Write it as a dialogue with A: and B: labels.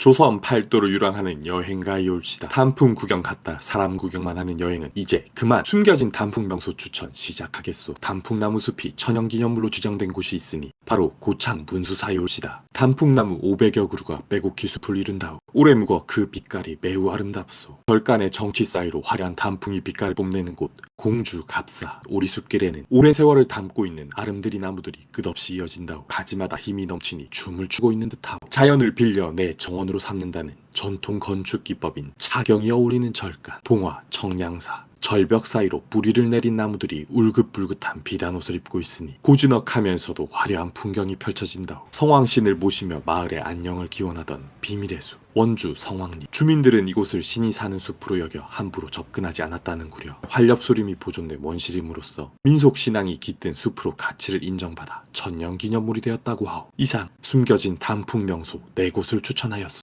A: 조선 팔도로 유랑하는 여행가의 올시다. 단풍 구경 갔다 사람 구경만 하는 여행은 이제 그만 숨겨진 단풍 명소 추천 시작하겠소. 단풍나무 숲이 천연기념물로 지정된 곳이 있으니 바로 고창 문수사의 올시다. 단풍나무 500여 그루가 빼곡히 숲을 이룬다오. 오래 묵어 그 빛깔이 매우 아름답소. 절간의 정치 사이로 화려한 단풍이 빛깔을 뽐내는 곳 공주 갑사 오리숲길에는 오랜 세월을 담고 있는 아름드리 나무들이 끝없이 이어진다오. 가지마다 힘이 넘치니 춤을 추고 있는 듯하오. 자연을 빌려 내 정원으로 삼는다는 전통 건축 기법인 차경이 어울리는 절간, 봉화, 청량사, 절벽 사이로 뿌리를 내린 나무들이 울긋불긋한 비단 옷을 입고 있으니 고즈넉하면서도 화려한 풍경이 펼쳐진다. 성왕신을 모시며 마을의 안녕을 기원하던 비밀의 숲. 원주 성왕리 주민들은 이곳을 신이 사는 숲으로 여겨 함부로 접근하지 않았다는구려 활렵소림이 보존된 원시림으로써 민속신앙이 깃든 숲으로 가치를 인정받아 천년기념물이 되었다고 하오 이상 숨겨진 단풍 명소 네 곳을 추천하였소